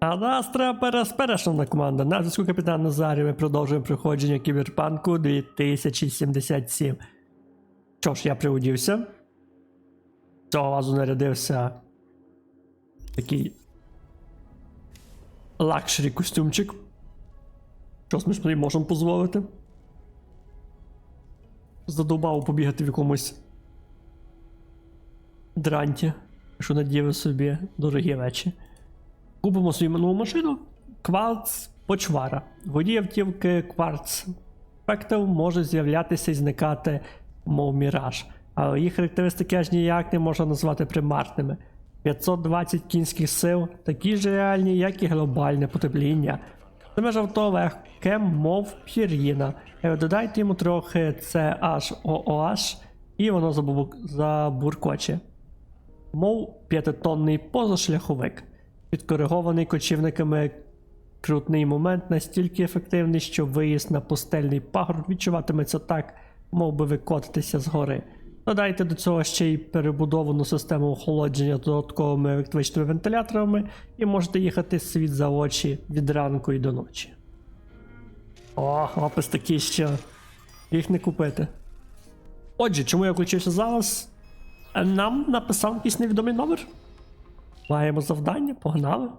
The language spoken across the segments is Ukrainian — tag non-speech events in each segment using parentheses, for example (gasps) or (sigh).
А нас треба пересперешна команда. На зв'язку капітан Назарів. Ми продовжуємо проходження кіберпанку 2077. Що ж, я приудівся. Цього разу нарядився такий лакшері костюмчик. Щось ми собі можемо дозволити. Задовбав побігати в якомусь дранті, що надіяв собі дорогі речі. Купимо собі нову машину. Кварц почвара. Водій автівки кварц спектр може з'являтися і зникати, мов міраж. Але їх характеристики аж ніяк не можна назвати примарними. 520 кінських сил, такі ж реальні, як і глобальне потепління. Саме ж авто легке, мов пір'їна. Е, Додайте йому трохи CHOOH, і воно забуркоче мов п'ятитонний позашляховик, підкоригований кочівниками. Крутний момент настільки ефективний, що виїзд на пустельний пагорб відчуватиметься так, мов би ви котитеся з гори. Додайте до цього ще й перебудовану систему охолодження додатковими електричними вентиляторами, і можете їхати світ за очі від ранку і до ночі. О, опис такий, що їх не купити. Отже, чому я включився зараз? Нам написав якийсь невідомий номер. Маємо завдання, погнали.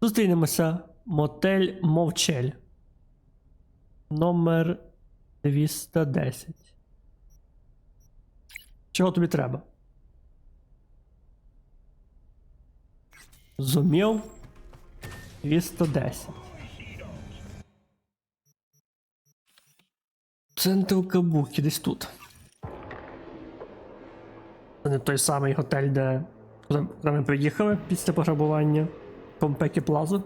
Зустрінемося. Мотель Мовчель. Номер 210. Чого тобі треба? Зумів 210. Центр Кабуки десь тут. Це не той самий готель, де куди ми приїхали після пограбування Помпекі Плаза.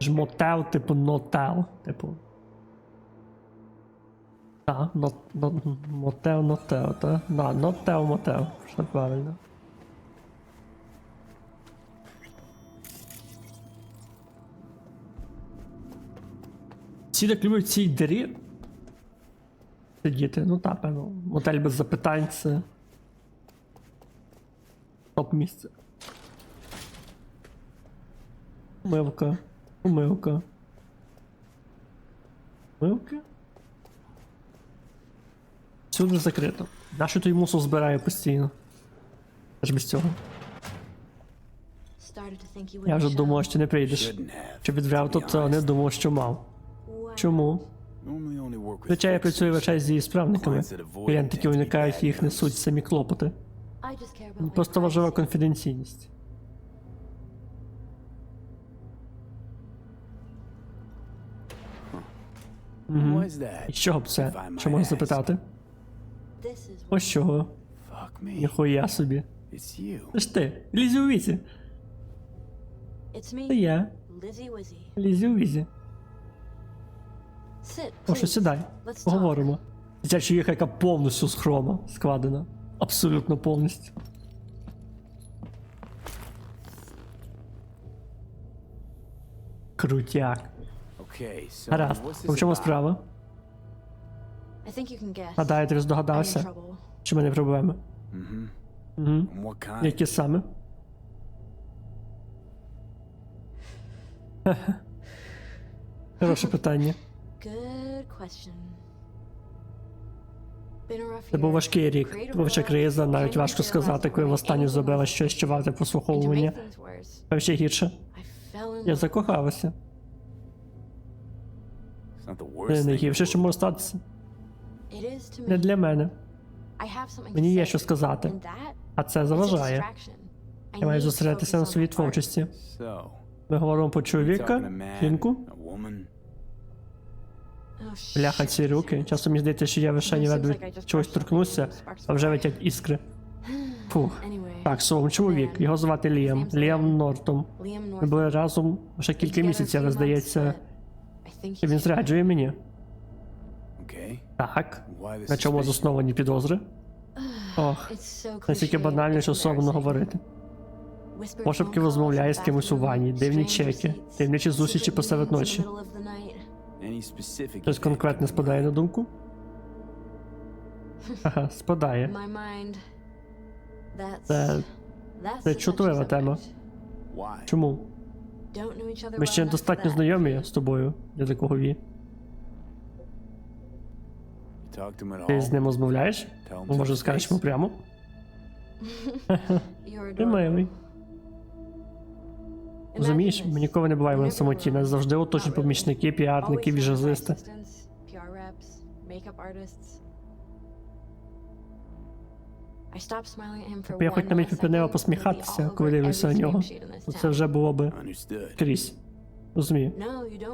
Ж мотел, типу нотел, типу. Так, но, но, мотел, нотел, так? Да, нотел, мотел. Все правильно. Всі так люблять цій дирі сидіти. Ну так, певно. Мотель без запитань це. Топ місце. Умивка. Умивка. Умивка? Всюди закрито. Нащо той мусор збирає постійно? Аж без цього. Я вже думав, що не прийдеш. Чи відвряв то не думав, що мав. Чому? Звичайно, я працюю лише зі справниками. Clients that avoid Клієнти, уникають їх, несуть самі клопоти. Просто важлива конфіденційність. Why І з чого б це? Що можна запитати? Ось чого. Ніхуя собі. Це ж ти, Лізі у візі. Це я, Лізі у візі. Прошу, сідай. Поговоримо. Дитяча їх, яка повністю з хрома складена. Абсолютно повністю. Крутяк. Гаразд. this чому справа? Гадаю, ти здогадався, чи в мене проблеми? Угу. Які саме? (laughs) Хороше питання. Це був важкий рік. Вовча криза, навіть важко сказати, коли востаннє зробила щось, що варте прослуховування. А ще гірше. Я закохалася. It's not Це thing in найгірше, що може статися. Не для мене. Мені є що сказати, А це заважає. Я маю зосередитися на своїй творчості. Ми говоримо про чоловіка, жінку. Бляха, ці руки. Часто мені здається, що я лише ні веду чогось торкнуся, а вже летять іскри. (gasps) Фух. Так, словом, чоловік. Його звати Ліам. Ліам Нортом. Ми були разом вже кілька місяців, але здається, що він зраджує мені. Так. На чому засновані підозри? Ох, настільки банально, що соромно говорити. Пошепки розмовляє з кимось у ванні, дивні чеки, таємничі зустрічі посеред ночі. Any specific Щось конкретне спадає на думку? Ага, спадає. (laughs) Це Це чутлива тема. Чому? Ми ще достатньо знайомі з тобою для такого ві. Ти з ним розмовляєш? Може скажеш йому прямо? (laughs) (laughs) Ти милий. Розумієш, ми ніколи не буваємо на самоті. Нас завжди оточують помічники, піарники, віжазисти. я хоч навіть припинила посміхатися, коли дивлюся на нього. Це вже було би крізь. Розумію.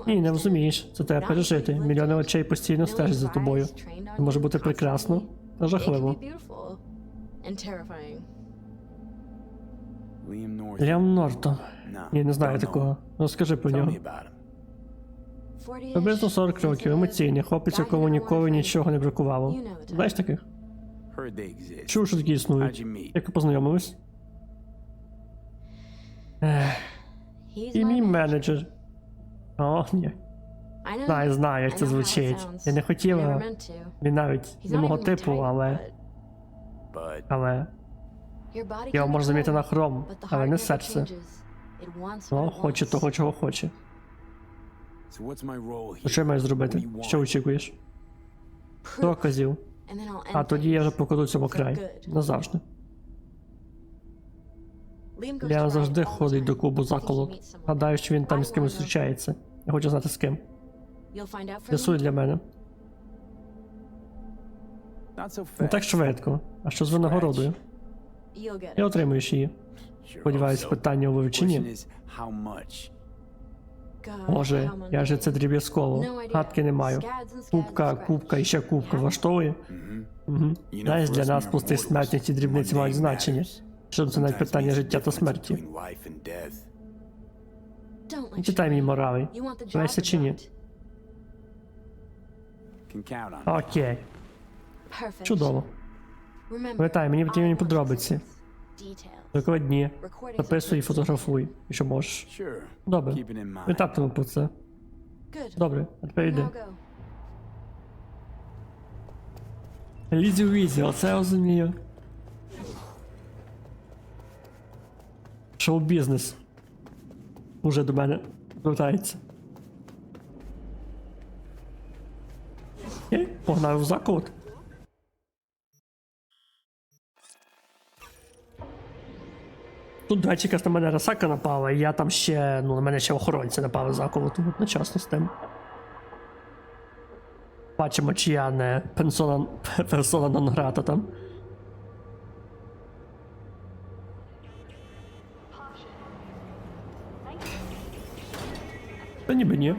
Ні, не розумієш. Це треба пережити. Мільйони очей постійно стежать за тобою. Це може бути прекрасно та жахливо. Ліам Нортон. Ні, не знаю такого. Розкажи про нього. me about him. 40-ish, Приблизно 40 років, емоційний, хлопець, якому ніколи нічого не бракувало. Знаєш таких? Чув, що такі існують. Як ви познайомились? Ех, і мій менеджер. О, ні. Знаю, знаю, як це звучить. Я не хотіла, він навіть не мого типу, але. Але. Be можу заміти на хром, але не серце. changes. It wants what Ну, it хоче того, чого хоче. so what's my role То що я маю зробити? Що очікуєш? Доказів. А тоді я вже покладу цьому край. Назавжди. Я завжди ходить до клубу I заколот. Гадаю, що він там з кимось зустрічається. Я хочу знати з ким. Me? для мене. Не так швидко. А що з винагородою? It. отримуєш її. Сподіваюсь, питання у вивченні. many? я же це дріб'язково. Гадки не маю. Кубка, кубка і ще кубка влаштовує. Mm-hmm. Угу. Знаєш, для нас, пустих смертних, ці дрібниці мають значення. matters Що це навіть питання життя та смерті. Не читай мій морали. Or чи ні? Окей, чудово. Пам'ятай, мені потрібні подробиці. Докладні. Записуй і фотографуй, якщо можеш. Добре. In про це. Добре, а тепер йди. Лізі Візі, оце я розумію. Шоу-бізнес. Уже до мене звертається. Окей, погнав в заколот. Тут, до речі, на мене Росака напала, і я там ще, ну, на мене ще охоронці напали заколоту одночасно з тим. Бачимо, чи я не персона, персона нон грата там. Та ніби ні.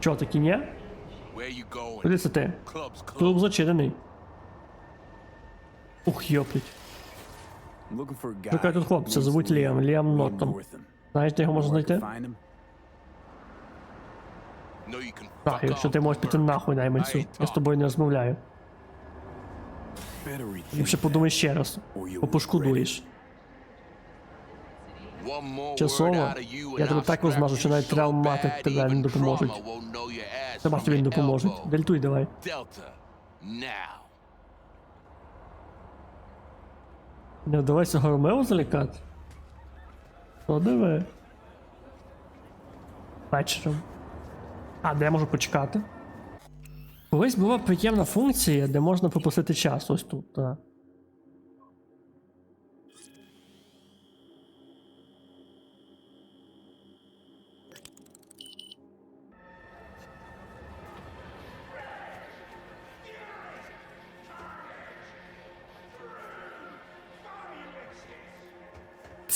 Чо такі ні? Куди це ти? Клуб зачинений. Ух, йоплять. Шукаю тут хлопця, звуть Ліам, Ліам. Northam. Знаєш, де його можна знайти? can find him? No, you can Так, якщо ти можеш піти нахуй найманцю. Я з тобою не розмовляю. Ліпше подумай ще раз, бо пошкодуєш. Часово. Я тебе так розмажу, що you навіть травмати тебе не допоможуть. Тебе тобі не допоможуть. Дельтуй давай. Не вдавайся Громео залікати? Ну диви. Вечором. А, де я можу почекати? Колись була приємна функція, де можна пропустити час ось тут. Так.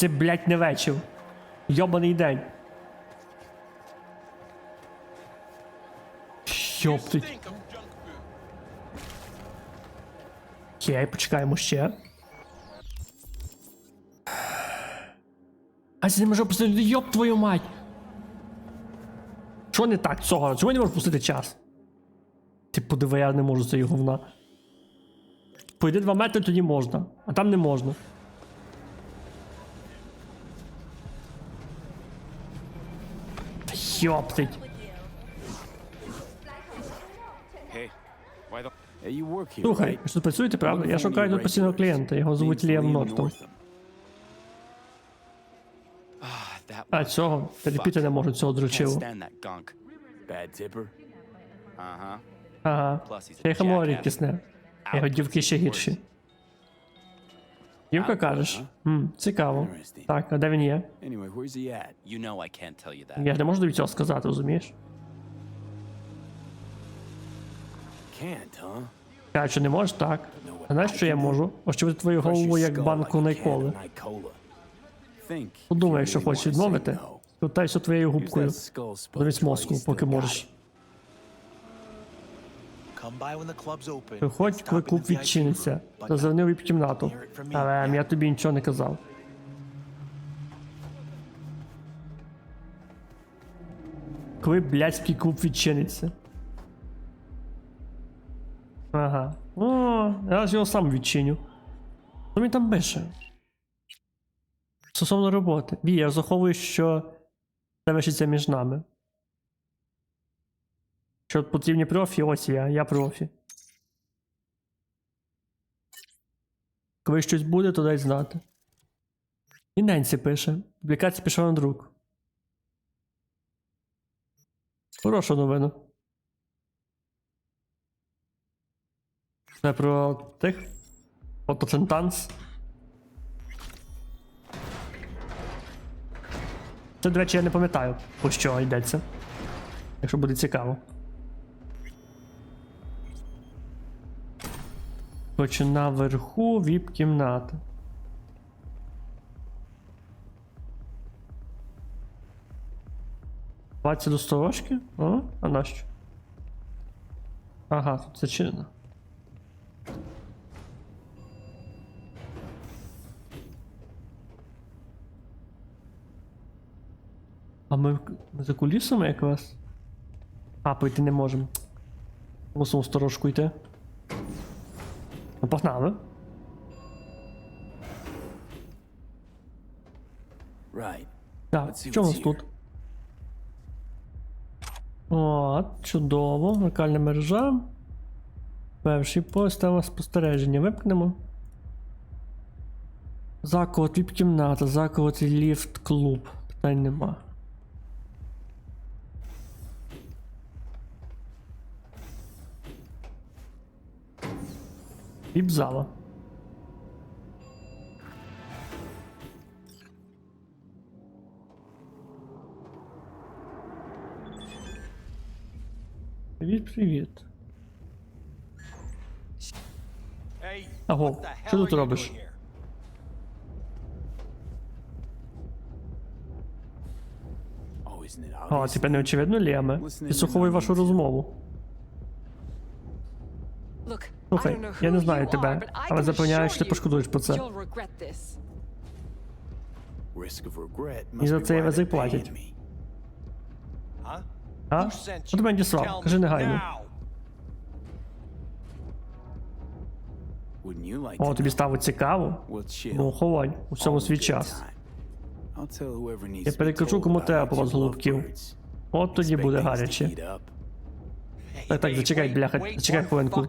Це, блядь, не вечір. Йобаний день. Йоптить. Окей, почекаємо ще. А це не може пустити, йоп твою мать! Що не так цього? Чому я не можу пустити час? Ти подиви, я не можу цієї говна. Пойди 2 метри, тоді можна, а там не можна. Йоптить. Слухай, ви ж тут працюєте, правда? Я шукаю тут постійного клієнта, його звуть Ліам Нортон. А цього терпіти не можу цього дрочиву. Uh-huh. Ага. He's Ще й хамло рідкісне. Його дівки ще гірші. Дівка кажеш? Хм, цікаво. Так, а де він є? Я ж не можу тобі цього сказати, розумієш? Кажуть, що не можеш, так. А знаєш, що я можу? Ощупити твою голову як банку найколи. Подумай, що хочеш відмовити. Питайся твоєю губкою. Замість мозку, поки можеш. Stop коли клуб відчиниться. but в кімнату. Але я тобі нічого не казав. Коли блядський клуб відчиниться. Ага. О, я ж його сам відчиню. Що він там пише? Стосовно роботи. Ві, я заховую, що це між нами. Що потрібні профі, ось я, я профі. Коли щось буде, то дай знати. І Ненсі пише. Публікація пішла на друк. Хороша новина. Це про тих. Фотоцентанс. Це, до речі, я не пам'ятаю, по що йдеться. Якщо буде цікаво. Хочу наверху віп-кімната. Бачите до сторожки? О, а нащо? Ага, тут зачинено. А ми, за кулісами якраз? А, пойти не можемо. Мусимо сторожку йти. Ну, погнали. Right. Так, що у нас тут? От, чудово, локальна мережа. Перший пост система спостереження. Випкнемо. Заклад віп-кімната, заклад ліфт клуб. Питань нема. Віп-зала. Привіт, привіт. Hey, Аго, що тут робиш? Oh, О, тепер не очевидно, Ліаме. Підслуховуй вашу розмову. Слухай, я не знаю тебе, але запевняю, що ти пошкодуєш про це. І за be це why рази they're платять. А? От мене діслав, кажи негайно. О, тобі стало цікаво? Ну, ховай, у всьому свій час. Я перекажу, кому треба про вас, голубків. От тоді буде гаряче. Up. Hey, Так, так, зачекай, бляха, зачекай хвилинку.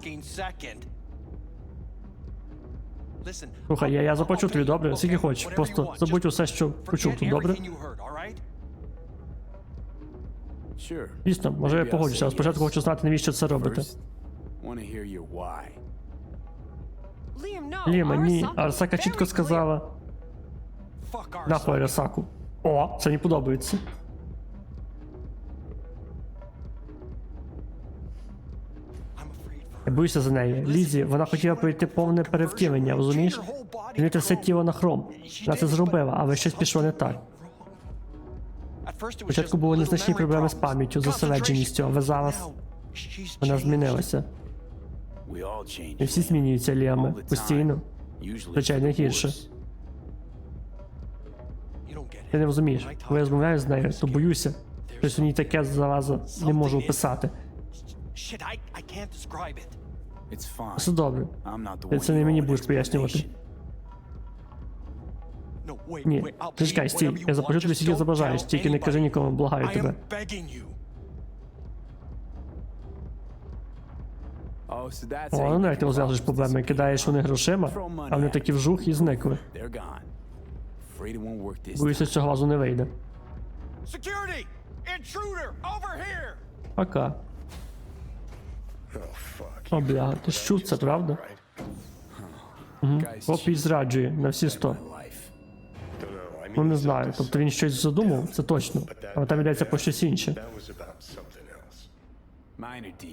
Слухай, я, я заплачу тобі, добре? Скільки хочеш. Просто забудь усе, що почув тут, добре? Дійсно, може я погоджуся, але спочатку хочу знати, навіщо це робите. Ліма, ні, Арсака чітко сказала. Нахуй Арасаку. О, це мені подобається. Я боюся за неї. Лізі, вона хотіла пройти повне перевтілення, розумієш? Змінити все тіло на хром. Вона це зробила, але щось пішло не так. Спочатку були незначні проблеми з пам'яттю, зосередженістю, але зараз вона змінилася. І всі змінюються, Ліаме, постійно. Звичайно, гірше. Ти не розумієш, коли я розмовляю з нею, то боюся. Щось у ній таке зараза не можу описати. Shit, I, I can't describe it. It's fine. Все добре. I'm not the one це не мені будеш пояснювати. No, wait, Ні, wait, I'll ти чекай, стій, я want, тобі скільки забажаєш, тільки не кажи нікому, благаю тебе. Oh, О, ну як ти розв'язуєш проблеми, кидаєш вони грошима, а вони такі вжух і зникли. Боюся, цього разу не вийде. Пока. О, бля, ти ж чув це, правда? Guys Копій зраджує на всі сто. Ну не знаю. Тобто він щось задумав, це точно. Але там йдеться про щось інше.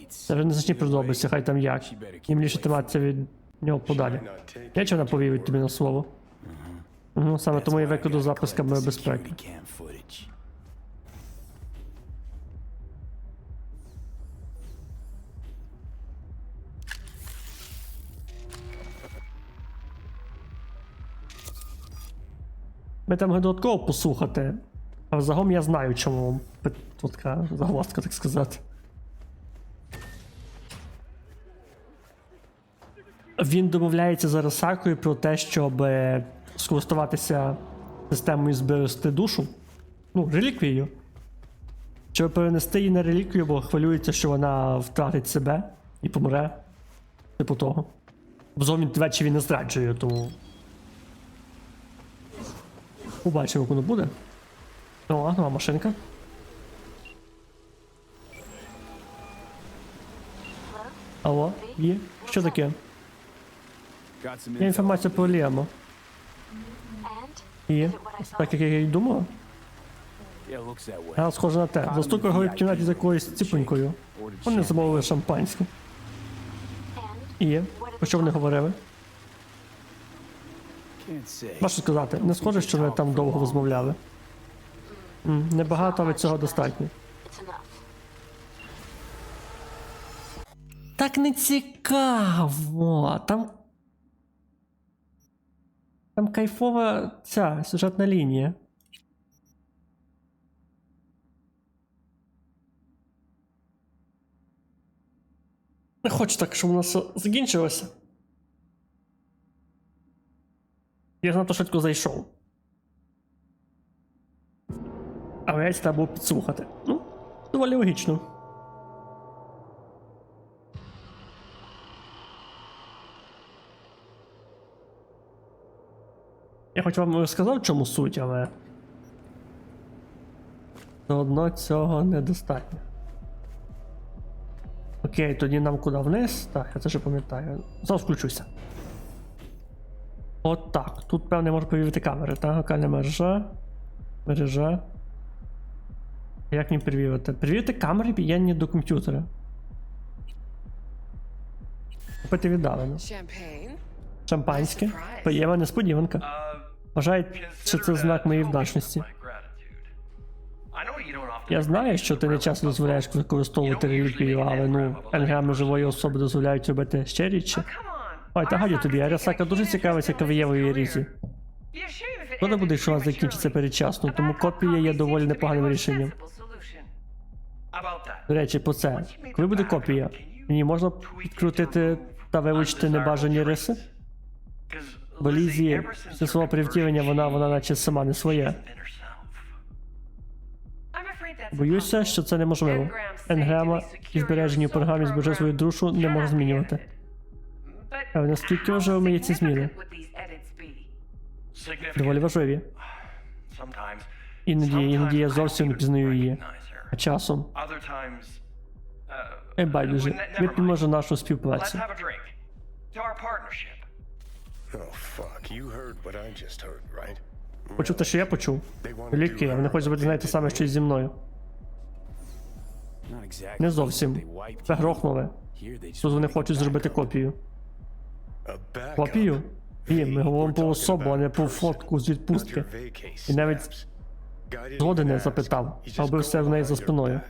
Це вже незначні подробиці, хай там як. Їм ліпше триматися від нього подалі. Я чого не повірю тобі на слово. Угу, саме тому я викладу запис камери безпеки. Ми там додатково послухати. А загалом я знаю, чому тут загвоздка, так сказати. Він домовляється з Арасакою про те, щоб скористуватися системою зберегти душу. Ну, реліквією. Щоб перенести її на реліквію, бо хвилюється, що вона втратить себе і помре. Типу того. Він двічі він не зраджує, тому Побачимо, як воно буде. О, нова машинка. Алло, є? Що таке? Є інформація про Ліамо. Є. Так як я й думав. А, схоже на те. Застукав його в кімнаті з якоюсь ціпонькою. Вони замовили шампанське. Є. Про що вони говорили? Важко сказати, не схоже, що вони там довго розмовляли. Небагато, але цього достатньо. Так не цікаво. Там. Там кайфова ця сюжетна лінія. Не хочу так, щоб воно все закінчилося. Я занадто швидко зайшов. А весь треба було підслухати. Ну, доволі логічно. Я хоч вам розказав, в чому суть, але. Одно цього недостатньо. Окей, тоді нам куди вниз? Так, я це вже пам'ятаю. Зараз включуся. От так. Тут, певне, можу перевірити камери, так? Локальна мережа. Мережа. Як мені перевірити? Перевірити камери під'єднані до комп'ютера. Купити віддалено. Champagne? Шампанське. Приємна несподіванка. Вважають, що це знак моєї вдачності. Я знаю, що ти не часто дозволяєш використовувати реліквію, але ну, енграми живої особи дозволяють робити ще рідше. Ой, та гадю тобі, Арасака дуже цікавиться кавієвої різі. Шкода буде, якщо вона закінчиться передчасно, тому копія є доволі непоганим рішенням. До речі, про це. Коли буде копія? Мені можна підкрутити та вилучити небажані риси? Бо Лізі, зі свого привтілення вона, вона наче сама не своя. Боюся, що це неможливо. Енграма і збережені в програмі збереже свою душу не може змінювати. Але наскільки важливими є ці зміни? Доволі важливі. Іноді, іноді я зовсім не пізнаю її. А часом. Ей, байдуже, вип'ємо може нашу співпрацю. Oh? Почув те, що я почув. Ліки, вони хочуть зробити знаєте саме, що зі мною. Не зовсім. Це грохнули. Тут вони хочуть зробити копію. Копію? Ні, ми говоримо про особу, а не про фотку з відпустки. І навіть згоди не запитав, а вбив все в неї за спиною.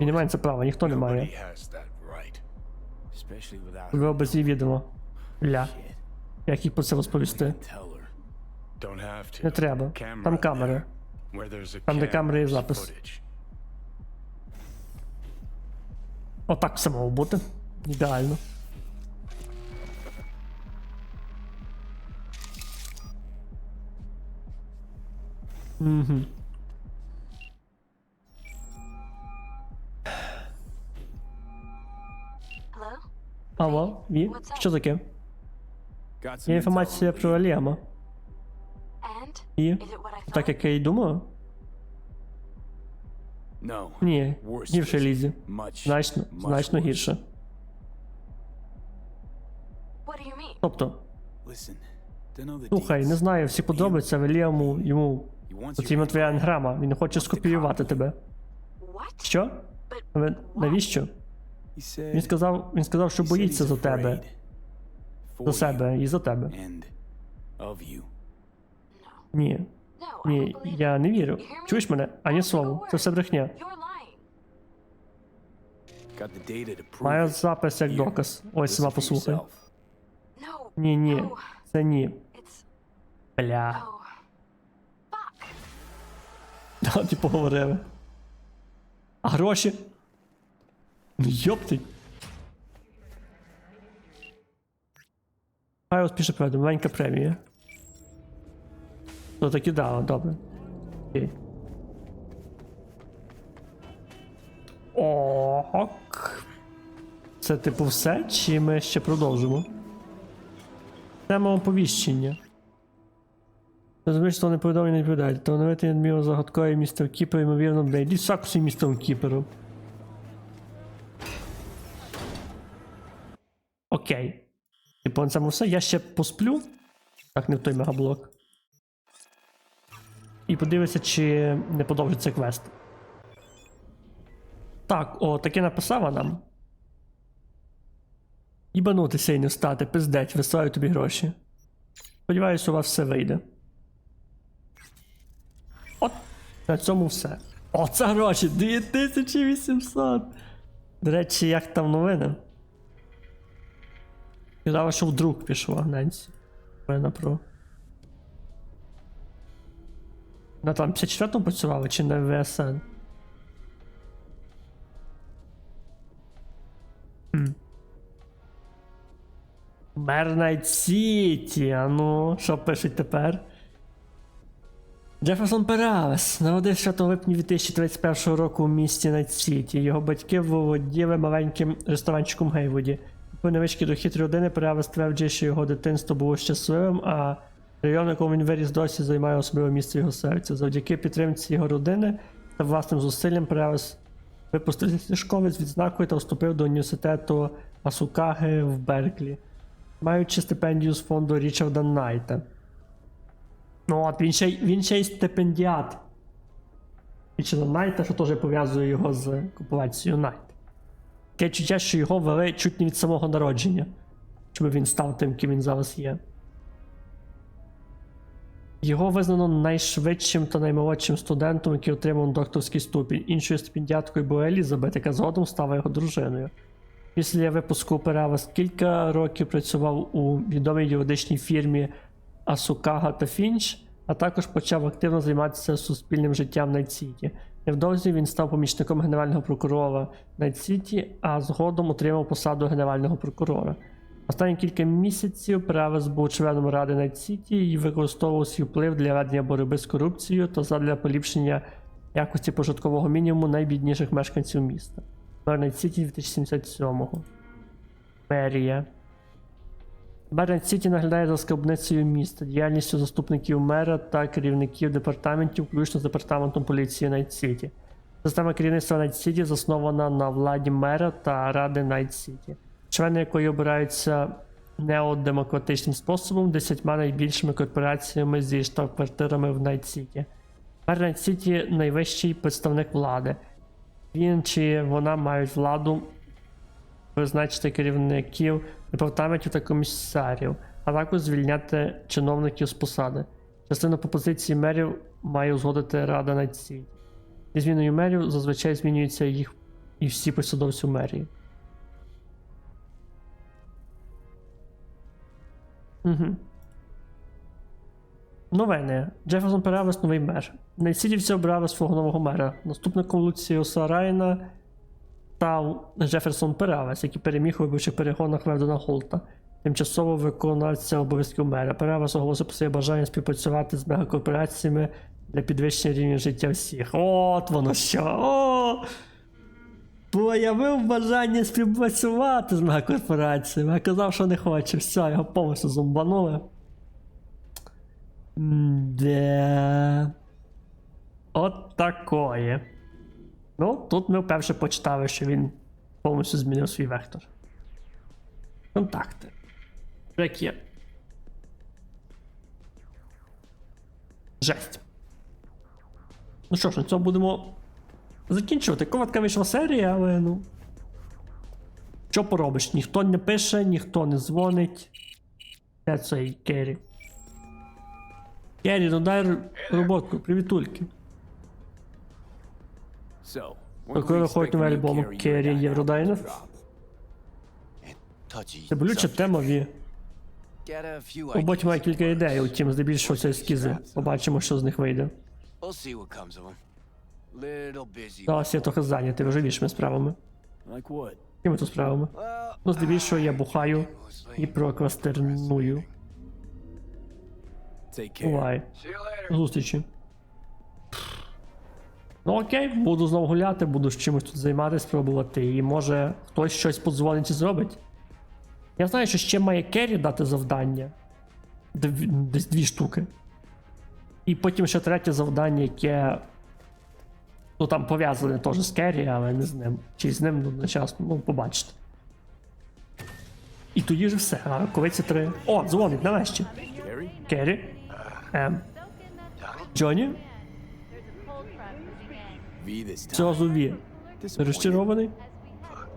І не має це права, ніхто не має. Ви без її відомо. Ля. Як їй про це розповісти? Не треба. Там камери. Там, де камери є запис. Отак все мало бути. Ідеально. Угу. Алло, Ві? Що таке? Є інформація про Ліама. І? Так як я і думав? No. Ні, гірше Лізі. Значно, значно гірше. Тобто, слухай, не знаю всі подробиці, але Ліаму йому потрібна твоя info. енграма. Він хоче скопіювати тебе. Що? Навіщо? Він сказав, він сказав, що боїться за тебе, за себе і за тебе. Ні, ні, я не вірю. Чуєш мене? Ані слово. Це все брехня. Маю запис як доказ. Ось сама послухай. Ні, ні, це ні. Бля. Oh. Fuck. Та, Типу. А гроші? Ну йоптить. Хай успіше пройде, маленька премія. Ну так і дало, добре. Окей. Ок. Це типу все, чи ми ще продовжимо? Тема оповіщення. Розумієш, що не відповідають. То новити надмірно загадковий містер Кіпер, ймовірно, бля, йди саку з містером Кіпером. Окей. Типу, на цьому все. Я ще посплю. Так, не в той мегаблок. І подивися, чи не подовжиться квест. Так, о, таке написала нам. Їбанутися і не встати, пиздець, висилаю тобі гроші. Сподіваюсь, у вас все вийде. От, на цьому все. О, це гроші! 2800! До речі, як там новини? Казала, що вдруг пішла Ненсі. Новина про. Вона там 54-му працювала чи на ВСН? Мер Найт Сіті, а ну, що пишуть тепер? Джеферсон Пералес народився 5 липня 2031 року у місті Найт-Сіті. Його батьки володіли маленьким ресторанчиком Гейвуді. По невеличкій дохід родини Пералес тверджує, що його дитинство було щасливим, а район, якому він виріс досі, займає особливе місце його серці. Завдяки підтримці його родини та власним зусиллям Пералес випустився зі школи з відзнакою та вступив до університету Асукаги в Берклі, маючи стипендію з фонду Річарда Найта. Ну от він ще, він ще й стипендіат. Річарда Найта, що теж пов'язує його з купуляцією Найт. Таке чуття, що його вели чуть не від самого народження, щоб він став тим, ким він зараз є. Його визнано найшвидшим та наймолодшим студентом, який отримав докторський ступінь. Іншою стипендіаткою була Елізабет, яка згодом стала його дружиною. Після випуску Перавес кілька років працював у відомій юридичній фірмі Асукага та Фінч, а також почав активно займатися суспільним життям Найт-Сіті. Невдовзі він став помічником генерального прокурора Найт-Сіті, а згодом отримав посаду генерального прокурора. Останні кілька місяців Перевес був членом ради Найт-Сіті і використовував свій вплив для ведення боротьби з корупцією та задля поліпшення якості пожиткового мінімуму найбідніших мешканців міста. Найт-Сіті 2077-го. Мерія. Бернет Сіті наглядає за скарбницею міста, діяльністю заступників мера та керівників департаментів, включно з департаментом поліції Найт Сіті. Система керівництва Найт Сіті заснована на владі мера та ради Найт Сіті, члени якої обираються неодемократичним способом десятьма найбільшими корпораціями зі штаб-квартирами в Найт Сіті. Мер Найт Сіті найвищий представник влади. Він чи вона мають владу призначити керівників департаментів та комісарів, а також звільняти чиновників з посади. Частину пропозицій мерів має узгодити Рада Найт-Сіті. Зі зміною мерів зазвичай змінюються їх і всі посадовці мерії. Угу. Новини. Джеферсон Перевес новий мер. Найсідівці обрали свого нового мера. Наступником Луціуса Райна став Джеферсон Перевес, який переміг у виборчих перегонах Вердона Холта. Тимчасово виконавця обов'язків мера. Перевес оголосив про своє бажання співпрацювати з мегакорпораціями для підвищення рівня життя всіх. От воно що! О! Появив бажання співпрацювати з мегакорпораціями, а казав, що не хоче. Все, його повністю зомбанули. Де. От такое. Ну, тут ми вперше почитали, що він повністю змінив свій вектор. Контакти. Як є. Жесть. Ну що ж, на цьому будемо закінчувати. Коротка вийшла серія, але ну. Що поробиш? Ніхто не пише, ніхто не дзвонить. Де цей Керрі? Керрі, ну дай роботку, привітульки. Какой виходить новий альбом Керрі? Touchy. Це болюча тема Ві. У боті має кілька ідей, утім, здебільшого це ескізи. Побачимо, що з них вийде. Зараз я трохи зайнятий важливішими справами. Якими то справами? Ну, здебільшого я бухаю і прокрастерную. Take care. Зустрічі. Ну окей, буду знову гуляти, буду з чимось тут займатися, спробувати. І може хтось щось подзвонить і зробить. Я знаю, що ще має Керрі дати завдання. Дві- Десь дві штуки. І потім ще третє завдання, яке. Ну там пов'язане теж з Керрі, але не з ним. Чи з ним ну, одночасно, ну побачите. І тоді ж все. А коли ці три. О, дзвонить, нарешті. Керрі. Ем. Джоні? Цього зубі. Розчарований?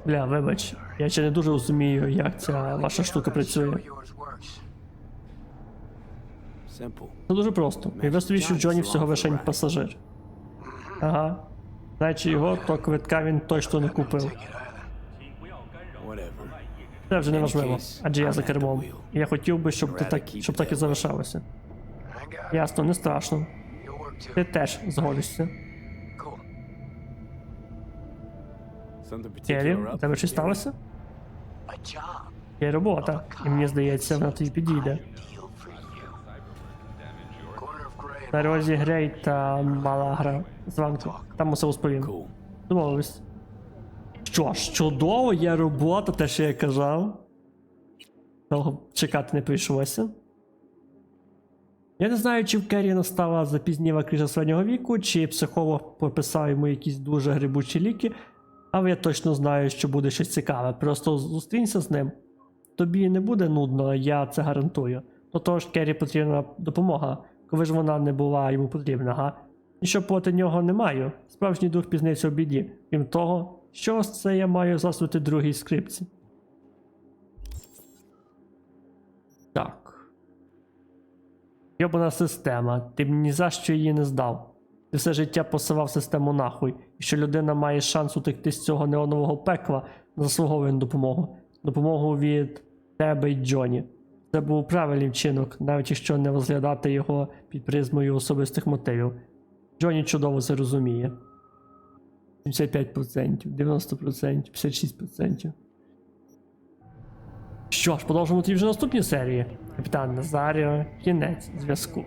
Бля, вибач. Я ще не дуже розумію, як ця ваша штука працює. Це дуже просто. Уяви собі, що Джоні всього лишень пасажир. Ага. Знаючи його, то квитка він точно не купив. Це вже не важливо, адже я за кермом. Я хотів би, щоб ти так, щоб так і залишалося. Ясно, не страшно. Ти теж згодишся. Керрі, у тебе щось сталося? Є робота, і мені здається, вона тобі підійде. На розі Грей та Малагра зранку. Там усе розповім. Домовились. Що ж, чудово, є робота, те, що я казав. Довго чекати не прийшлося. Я не знаю, чи в Керрі настала запізніва криза середнього віку, чи психолог прописав йому якісь дуже грибучі ліки, але я точно знаю, що буде щось цікаве. Просто зустрінься з ним. Тобі не буде нудно, я це гарантую. До того ж, Керрі потрібна допомога, коли ж вона не була йому потрібна, га? Нічого проти нього не маю. Справжній дух пізниця у біді. Крім того, що це я маю засвити другій скрипці? Так. Йобана система, ти б ні за що її не здав. Ти все життя посилав систему нахуй, і що людина має шанс утекти з цього неонового пекла, заслуговує на допомогу. Допомогу від тебе й Джоні. Це був правильний вчинок, навіть якщо не розглядати його під призмою особистих мотивів. Джоні чудово це розуміє. 75%, 90%, 56%. Що ж, продовжимо тоді вже наступні серії. Капітан Назаріо, кінець зв'язку.